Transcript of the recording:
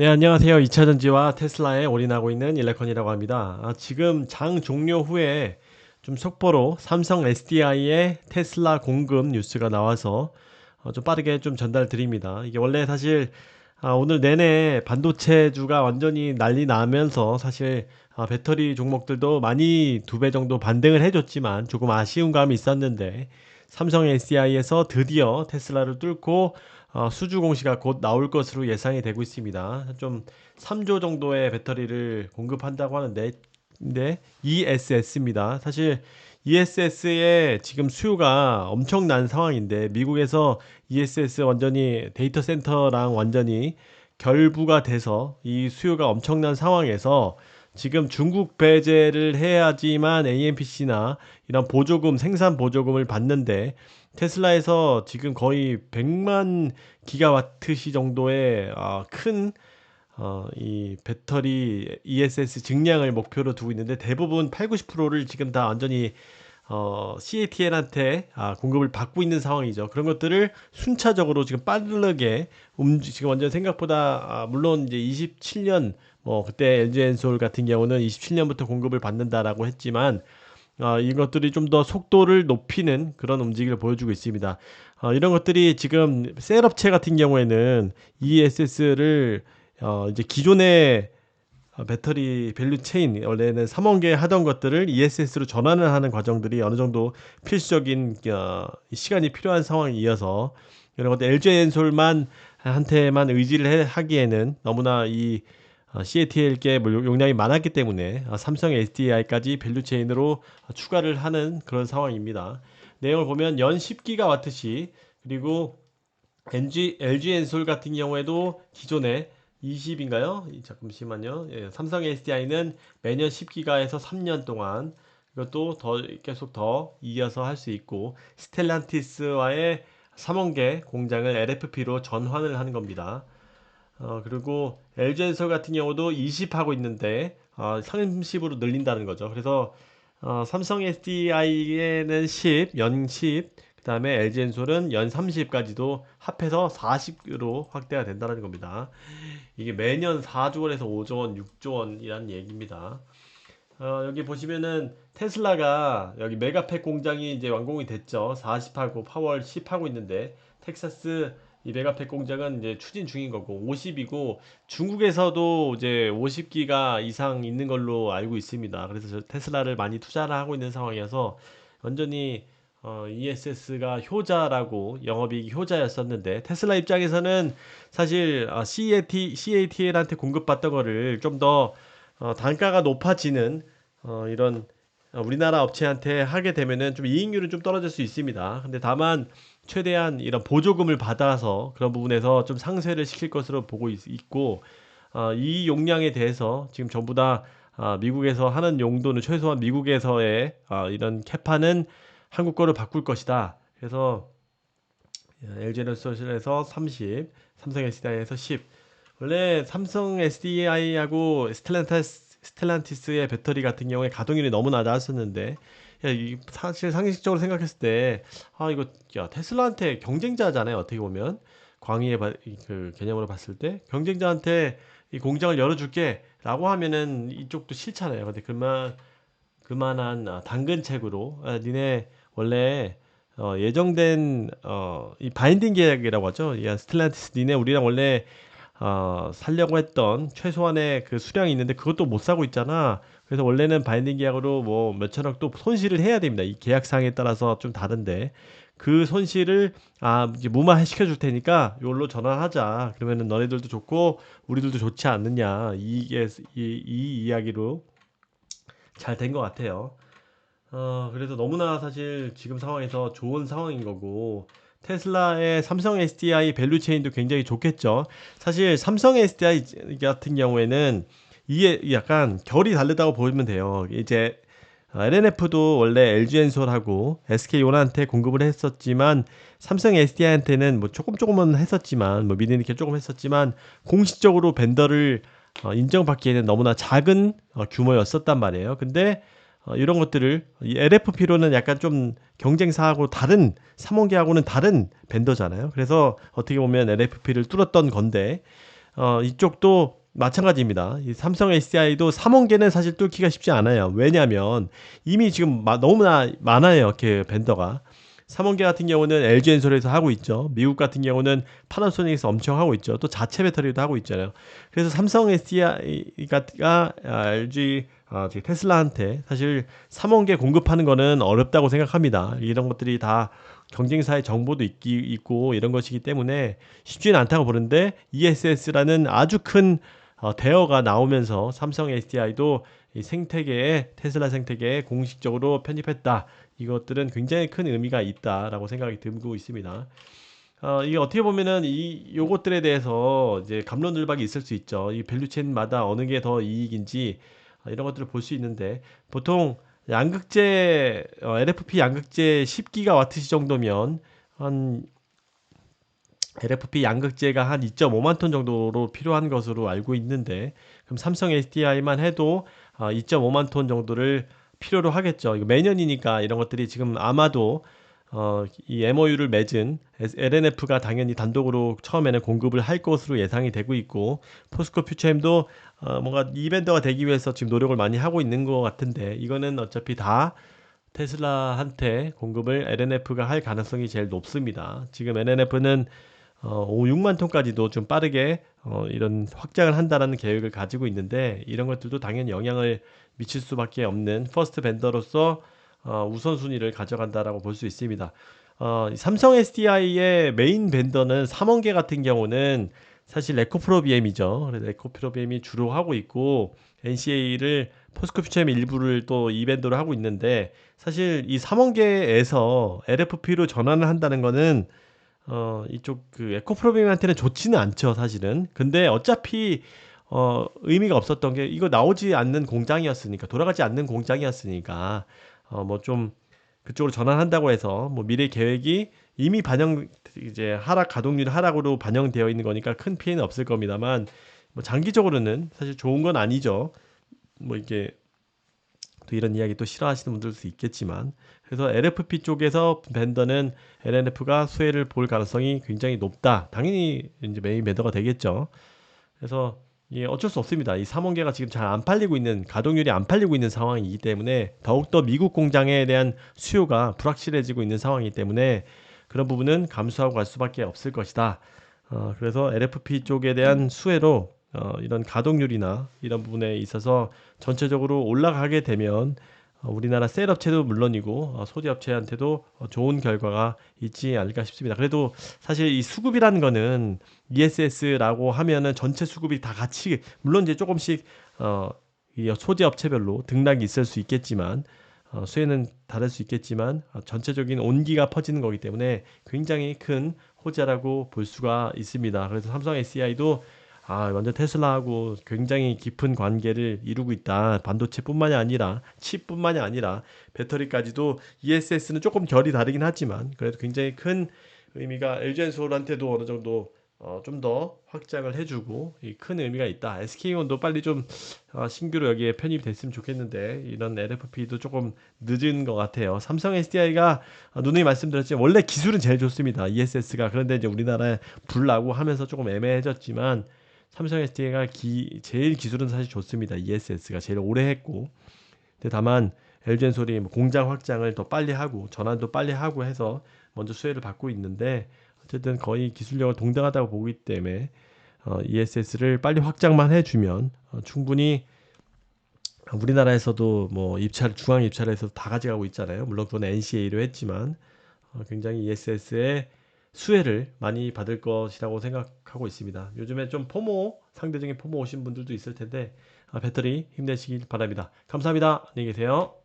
네, 안녕하세요. 2차 전지와 테슬라에 올인하고 있는 일레컨이라고 합니다. 아, 지금 장 종료 후에 좀 속보로 삼성 SDI의 테슬라 공급 뉴스가 나와서 어, 좀 빠르게 좀 전달 드립니다. 이게 원래 사실 아, 오늘 내내 반도체주가 완전히 난리 나면서 사실 아, 배터리 종목들도 많이 두 배 정도 반등을 해줬지만 조금 아쉬운 감이 있었는데 삼성 SDI에서 드디어 테슬라를 뚫고 어, 수주 공시가 곧 나올 것으로 예상이 되고 있습니다. 좀 3조 정도의 배터리를 공급한다고 하는데 근데 ESS입니다. 사실 ESS의 지금 수요가 엄청난 상황인데 미국에서 ESS 완전히 데이터 센터랑 완전히 결부가 돼서 이 수요가 엄청난 상황에서 지금 중국 배제를 해야지만 AMPC나 이런 보조금 생산 보조금을 받는데 테슬라에서 지금 거의 100만 기가와트시 정도의 어, 큰 어, 이 배터리 ESS 증량을 목표로 두고 있는데 대부분 8, 90%를 지금 다 완전히 어, CATL한테 아, 공급을 받고 있는 상황이죠. 그런 것들을 순차적으로 지금 빠르게 움직 지금 완전 생각보다 아, 물론 이제 27년 뭐 그때 LG 엔솔 같은 경우는 27년부터 공급을 받는다라고 했지만 어, 이것들이 좀 더 속도를 높이는 그런 움직임을 보여주고 있습니다. 어, 이런 것들이 지금 셀 업체 같은 경우에는 ESS를 어, 이제 기존의 어, 배터리 밸류 체인 원래는 3원 개 하던 것들을 ESS로 전환을 하는 과정들이 어느 정도 필수적인 어, 시간이 필요한 상황이 이어서 이런 것들 LG 엔솔만 한테만 의지를 해, 하기에는 너무나 이 어, CATL계 뭐 용량이 많았기 때문에 어, 삼성 SDI까지 밸류 체인으로 추가를 하는 그런 상황입니다. 내용을 보면 연 10기가와트시 그리고 NG, LG 엔솔 같은 경우에도 기존에 20인가요? 잠깐만요. 예, 삼성 SDI는 매년 10기가에서 3년 동안 이것도 더 계속 더 이어서 할 수 있고 스텔란티스와의 3원계 공장을 LFP로 전환을 하는 겁니다. 어, 그리고 LG엔솔 같은 경우도 20 하고 있는데 어, 30으로 늘린다는 거죠. 그래서 어, 삼성 SDI에는 10, 연 10, 그 다음에 LG엔솔은 연 30까지도 합해서 40으로 확대가 된다는 겁니다. 이게 매년 4조 원에서 5조 원, 6조 원이라는 얘기입니다. 어, 여기 보시면은 테슬라가 여기 메가팩 공장이 이제 완공이 됐죠. 40하고 파월 10 하고 있는데 텍사스 이 메가팩 공장은 이제 추진 중인 거고 50이고 중국에서도 이제 50기가 이상 있는 걸로 알고 있습니다. 그래서 테슬라를 많이 투자를 하고 있는 상황이어서 완전히 어, ESS가 효자라고 영업이익 효자였었는데 테슬라 입장에서는 사실 어, CAT, CATL한테 공급받던 거를 좀더 어, 단가가 높아지는 어, 이런 어, 우리나라 업체한테 하게 되면은 좀 이익률은 좀 떨어질 수 있습니다. 근데 다만 최대한 이런 보조금을 받아서 그런 부분에서 좀 상쇄를 시킬 것으로 보고 있, 고 어, 이 용량에 대해서 지금 전부 다 어, 미국에서 하는 용도는 최소한 미국에서의 어, 이런 캐파는 한국 거를 바꿀 것이다. 그래서 LG에너지에서 30, 삼성 SDI에서 10. 원래 삼성 SDI하고 스텔란타스 스텔란티스의 배터리 같은 경우에 가동률이 너무나 낮았었는데 야, 이 사실 상식적으로 생각했을 때 아 이거 야 테슬라한테 경쟁자잖아요 어떻게 보면 광의의 바, 그 개념으로 봤을 때 경쟁자한테 이 공장을 열어줄게 라고 하면은 이쪽도 싫잖아요 근데 그만 그만한 아, 당근책으로 아, 니네 원래 어, 예정된 어, 이 바인딩 계약이라고 하죠. 야, 스텔란티스 니네 우리랑 원래 어, 살려고 했던 최소한의 그 수량이 있는데 그것도 못 사고 있잖아. 그래서 원래는 바인딩 계약으로 뭐 몇천억 또 손실을 해야 됩니다. 이 계약상에 따라서 좀 다른데 그 손실을 아 이제 무마 시켜 줄 테니까 이걸로 전환하자. 그러면은 너네들도 좋고 우리들도 좋지 않느냐. 이게 이, 이 이야기로 잘 된 것 같아요. 어 그래서 너무나 사실 지금 상황에서 좋은 상황인 거고 테슬라의 삼성 SDI 밸류 체인도 굉장히 좋겠죠. 사실 삼성 SDI 같은 경우에는 이게 약간 결이 다르다고 보면 돼요. 이제 LNF도 원래 LG 엔솔하고 SK 온한테 공급을 했었지만 삼성 SDI한테는 뭐 조금 조금은 했었지만 뭐 미드니켈 조금 했었지만 공식적으로 벤더를 어, 인정받기에는 너무나 작은 어, 규모였었단 말이에요. 근데 어, 이런 것들을 LFP로는 약간 좀 경쟁사하고 다른 삼원계하고는 다른 벤더잖아요. 그래서 어떻게 보면 LFP를 뚫었던 건데 어, 이쪽도 마찬가지입니다. 이 삼성 SDI도 3원계는 사실 뚫기가 쉽지 않아요. 왜냐하면 이미 지금 마- 너무나 많아요. 이렇게 벤더가. 3원계 같은 경우는 LG 엔솔에서 하고 있죠. 미국 같은 경우는 파나소닉에서 엄청 하고 있죠. 또 자체 배터리도 하고 있잖아요. 그래서 삼성 SDI가 LG 아, 저기 테슬라한테 사실 3원계 공급하는 거는 어렵다고 생각합니다. 이런 것들이 다 경쟁사의 정보도 있기, 있고 이런 것이기 때문에 쉽지는 않다고 보는데 ESS라는 아주 큰 어, 대어가 나오면서 삼성 SDI도 이 생태계에 테슬라 생태계에 공식적으로 편입했다. 이것들은 굉장히 큰 의미가 있다라고 생각이 들고 있습니다. 어, 이게 어떻게 보면은 이 요것들에 대해서 이제 감론을박이 있을 수 있죠. 이 밸류체인마다 어느 게 더 이익인지 어, 이런 것들을 볼 수 있는데 보통 양극재 어, LFP 양극재 10기가와트 정도면 한 LFP 양극재가 한 2.5만 톤 정도로 필요한 것으로 알고 있는데 그럼 삼성 SDI만 해도 어, 2.5만 톤 정도를 필요로 하겠죠. 매년이니까 이런 것들이 지금 아마도 어, 이 MOU를 맺은 LNF가 당연히 단독으로 처음에는 공급을 할 것으로 예상이 되고 있고 포스코 퓨처엠도 어, 뭔가 이 벤더가 되기 위해서 지금 노력을 많이 하고 있는 것 같은데 이거는 어차피 다 테슬라한테 공급을 LNF가 할 가능성이 제일 높습니다. 지금 LNF는 어, 5, 6만 톤까지도 좀 빠르게 어, 이런 확장을 한다라는 계획을 가지고 있는데 이런 것들도 당연히 영향을 미칠 수밖에 없는 퍼스트 벤더로서 어, 우선순위를 가져간다라고 볼 수 있습니다. 어, 삼성 SDI의 메인 벤더는 삼원계 같은 경우는 사실 에코프로비엠이죠. 그래서 에코프로비엠이 주로 하고 있고 NCA를 포스코퓨처엠 일부를 또 이 벤더로 하고 있는데 사실 이 삼원계에서 LFP로 전환을 한다는 거는 어, 이쪽 그 에코프로비엠한테는 좋지는 않죠, 사실은. 근데 어차피 어, 의미가 없었던 게 이거 나오지 않는 공장이었으니까 돌아가지 않는 공장이었으니까 어, 뭐 좀 그쪽으로 전환한다고 해서 뭐 미래 계획이 이미 반영 이제 하락 가동률 하락으로 반영되어 있는 거니까 큰 피해는 없을 겁니다만 뭐 장기적으로는 사실 좋은 건 아니죠. 뭐 이게 또 이런 이야기 또 싫어하시는 분들도 있겠지만 그래서 LFP 쪽에서 벤더는 LNF가 수혜를 볼 가능성이 굉장히 높다. 당연히 이제 메인 벤더가 되겠죠. 그래서 예, 어쩔 수 없습니다. 이 삼원계가 지금 잘 안 팔리고 있는 가동률이 안 팔리고 있는 상황이기 때문에 더욱더 미국 공장에 대한 수요가 불확실해지고 있는 상황이기 때문에 그런 부분은 감수하고 갈 수밖에 없을 것이다. 어, 그래서 LFP 쪽에 대한 수혜로 어, 이런 가동률이나 이런 부분에 있어서 전체적으로 올라가게 되면 어, 우리나라 셀 업체도 물론이고 어, 소재 업체한테도 어, 좋은 결과가 있지 않을까 싶습니다. 그래도 사실 이 수급이라는 거는 ESS라고 하면은 전체 수급이 다 같이 물론 이제 조금씩 어, 이 소재 업체별로 등락이 있을 수 있겠지만 어, 수혜는 다를 수 있겠지만 어, 전체적인 온기가 퍼지는 거기 때문에 굉장히 큰 호재라고 볼 수가 있습니다. 그래서 삼성 SDI도 아, 완전 테슬라하고 굉장히 깊은 관계를 이루고 있다. 반도체뿐만이 아니라 칩뿐만이 아니라 배터리까지도 ESS는 조금 결이 다르긴 하지만 그래도 굉장히 큰 의미가 LG엔솔한테도 어느 정도 어, 좀 더 확장을 해주고 이큰 의미가 있다. SK온도 빨리 좀 어, 신규로 여기에 편입이 됐으면 좋겠는데 이런 LFP도 조금 늦은 것 같아요. 삼성 SDI가 누누이 말씀드렸지만 원래 기술은 제일 좋습니다. ESS가 그런데 이제 우리나라에 불나고 하면서 조금 애매해졌지만 삼성 SDI가 기, 제일 기술은 사실 좋습니다. ESS가 제일 오래 했고 근데 다만 LG엔솔이 뭐 공장 확장을 더 빨리 하고 전환도 빨리 하고 해서 먼저 수혜를 받고 있는데 어쨌든 거의 기술력을 동등하다고 보기 때문에 어, ESS를 빨리 확장만 해주면 어, 충분히 우리나라에서도 뭐 입찰 중앙 입찰에서 다 가져가고 있잖아요. 물론 그건 NCA로 했지만 어, 굉장히 ESS의 수혜를 많이 받을 것이라고 생각하고 있습니다. 요즘에 좀 포모 상대적인 포모 오신 분들도 있을 텐데 아, 배터리 힘내시길 바랍니다. 감사합니다. 안녕히 계세요.